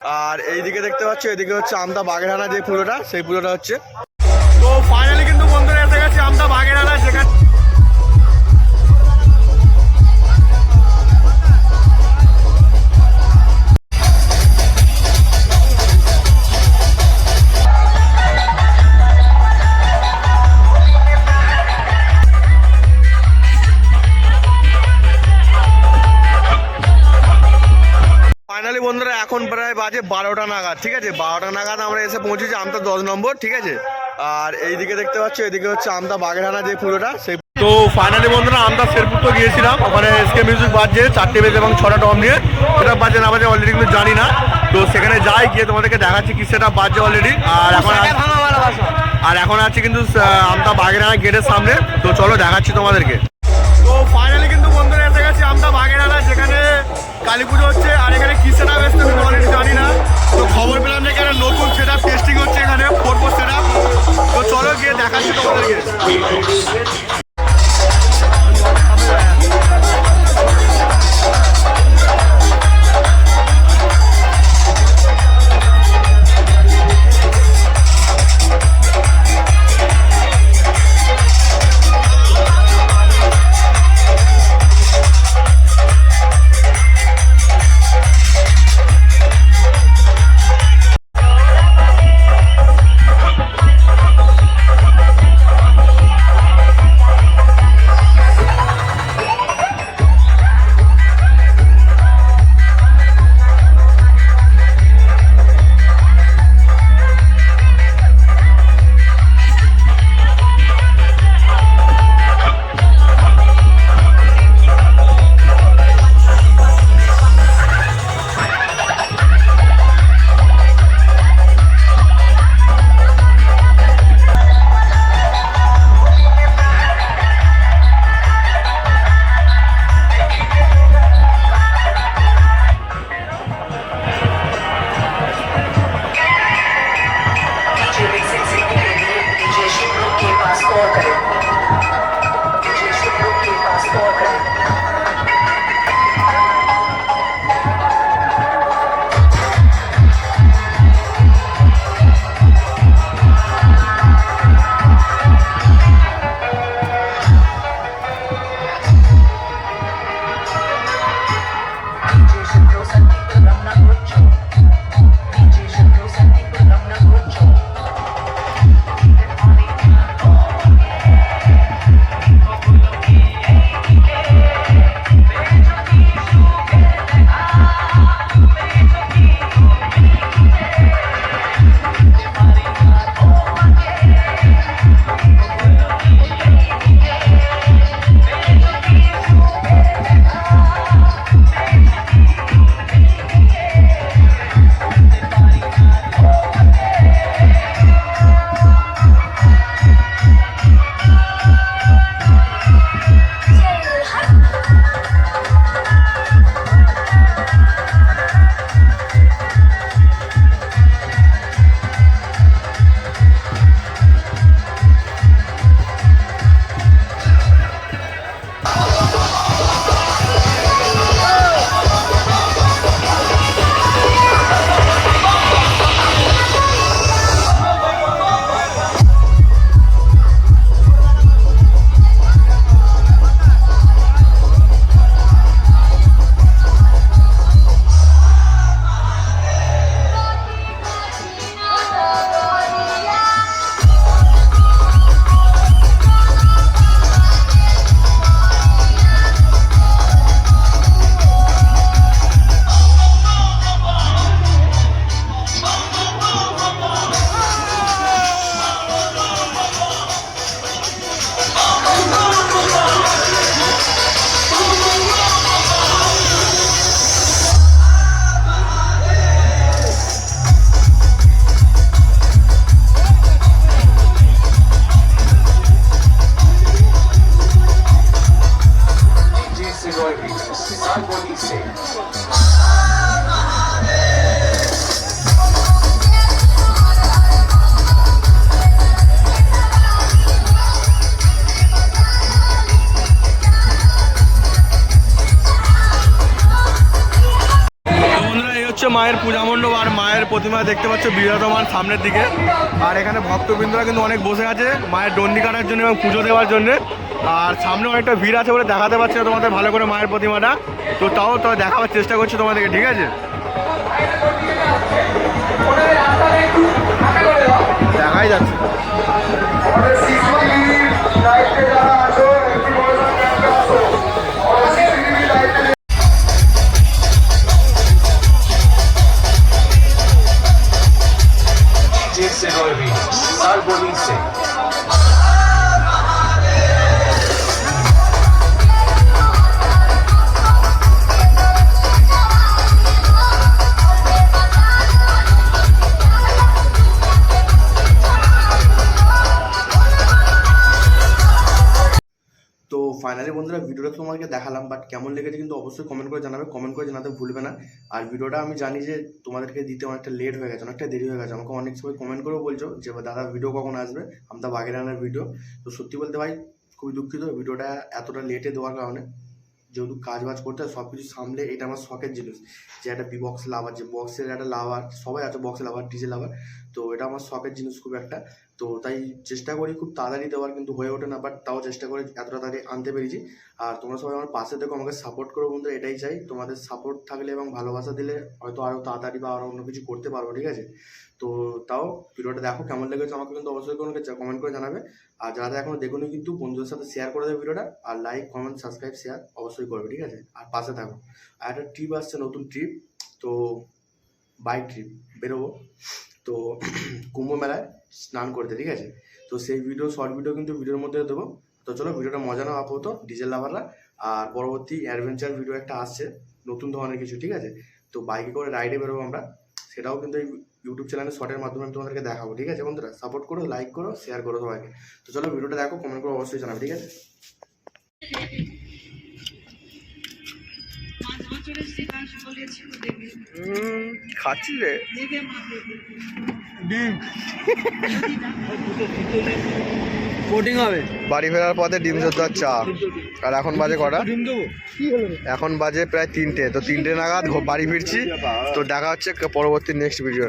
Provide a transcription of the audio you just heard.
আর এইদিকে দেখতে পাচ্ছ, এদিকে হচ্ছে আমদা বাগেরহানা যে পুজোটা সেই পুজোটা হচ্ছে। তো ফাইনালি কিন্তু বন্ধুরা এসে গেছে আমদা বাগেরহানা যেখানে ফাইনালি বন্ধুরা এখন প্রায় বাজে বারোটা নাগাদ ঠিক আছে? বারোটা নাগাদ আমরা এসে পৌঁছেছি আমতা দশ নম্বর ঠিক আছে? আর এইদিকে দেখতে পাচ্ছ এদিকে হচ্ছে আমতা বাগেরহানা যে পুরোটা সেই তো ফাইনালি বন্ধুরা আমরা শেরপুর তো গিয়েছিলাম। ওখানে এসকে মিউজিক বাজছে চারটে বেজে এবং ছটা টম নিয়ে। সেটা বাজে না বাজে অলরেডি কিন্তু জানি না। তো সেখানে যাই গিয়ে তোমাদেরকে দেখাচ্ছি কি সেটা বাজছে অলরেডি আর এখন আছি- আর এখন আছে কিন্তু আমতা বাগেরহানা গেটের সামনে। তো চলো দেখাচ্ছি তোমাদেরকে। তো ফাইনালি কিন্তু বন্ধুরা এসে গেছি আমতা বাগেরহানা যেখানে কালী পুজো হচ্ছে don't know what it is. মায়ের পূজা মণ্ডপ আর মায়ের প্রতিমা দেখতে পাচ্ছ বিরাজমান সামনের দিকে। আর এখানে ভক্তবৃন্দরা কিন্তু অনেক বসে আছে মায়ের ডন্ডি কাটার জন্য এবং পুজো দেওয়ার জন্য। আর সামনে অনেকটা ভিড় আছে বলে দেখাতে পারছি না তোমাদের ভালো করে মায়ের প্রতিমাটা। তো তাও তো দেখাবার চেষ্টা করছি তোমাদেরকে, ঠিক আছে? দেখাই যাচ্ছে। বন্ধুরা, ভিডিওটা তোমাকে দেখালাম বাট কেমন লেগেছে কিন্তু অবশ্যই কমেন্ট করে জানাবে। কমেন্ট করে জানাতে ভুলবে না। আর ভিডিওটা আমি জানি যে তোমাদেরকে দিতে অনেকটা লেট হয়ে গেছে, অনেকটা দেরি হয়ে গেছে। আমাকে অনেক সময় কমেন্ট করেও বলছো যে দাদা ভিডিও কখন আসবে? আমদা বাগেরানের ভিডিও তো সত্যি বলতে ভাই, খুবই দুঃখিত। ভিডিওটা এতটা লেটে দেওয়ার কারণে, যেহেতু কাজ বাজ করতে হয় সব কিছু সামলে এটা আমার শখের জিনিস। যে একটা বি বক্স লাভার যে বক্সের একটা লাভার সবাই আছে বক্স লাভার ডিজে লাভার তো এটা আমার শখের জিনিস খুব একটা। তো তাই চেষ্টা করি খুব তাড়াতাড়ি দেওয়ার কিন্তু হয়ে ওঠে না বাট তাও চেষ্টা করে এতটা তাড়াতাড়ি আনতে পেরেছি। আর তোমরা সবাই আমার পাশে দেখো আমাকে সাপোর্ট করো বন্ধু এটাই চাই। তোমাদের সাপোর্ট থাকলে এবং ভালোবাসা দিলে হয়তো আরও তাড়াতাড়ি বা আরও অন্য কিছু করতে পারব, ঠিক আছে? তো তাও ভিডিওটা দেখো কেমন লেগেছে, আমাকে কিন্তু অবশ্যই কোনো কমেন্ট করে জানাবে। আর যারা এখনও দেখুনি কিন্তু বন্ধুদের সাথে শেয়ার করে দেবে ভিডিওটা, আর লাইক কমেন্ট সাবস্ক্রাইব শেয়ার অবশ্যই করবে, ঠিক আছে? আর পাশে থাকো। আর একটা ট্রিপ আসছে, নতুন ট্রিপ তো বাইক ট্রিপ বেরোবো। তো কুম্ভ মেলায় স্নান করতে, ঠিক আছে? তো সেই ভিডিও শর্ট ভিডিও কিন্তু ভিডিওর মধ্যে দেবো। তো চলো ভিডিওটা মজা নাও আপাতত ডিজেল লাভাররা। আর পরবর্তী অ্যাডভেঞ্চার ভিডিও একটা আসছে, নতুন ধরনের কিছু, ঠিক আছে? তো বাইকে করে রাইডে বেরোবো আমরা। সেটাও কিন্তু এই ইউটিউব চ্যানেলে শর্টের মাধ্যমে আমি তোমাদেরকে দেখাবো, ঠিক আছে বন্ধুরা? সাপোর্ট করো লাইক করো শেয়ার করো সবাইকে। তো চলো ভিডিওটা দেখো কমেন্ট করে, অবশ্যই জানাবে, ঠিক আছে? খাচ্ছি রে ডিম। কোটিং হবে। বাড়ি ফেরার পথে ডিম আর চা। আর এখন বাজে কটা? এখন বাজে প্রায় তিনটে। তো তিনটে নাগাদ বাড়ি ফিরছি। তো দেখা হচ্ছে পরবর্তী নেক্সট ভিডিও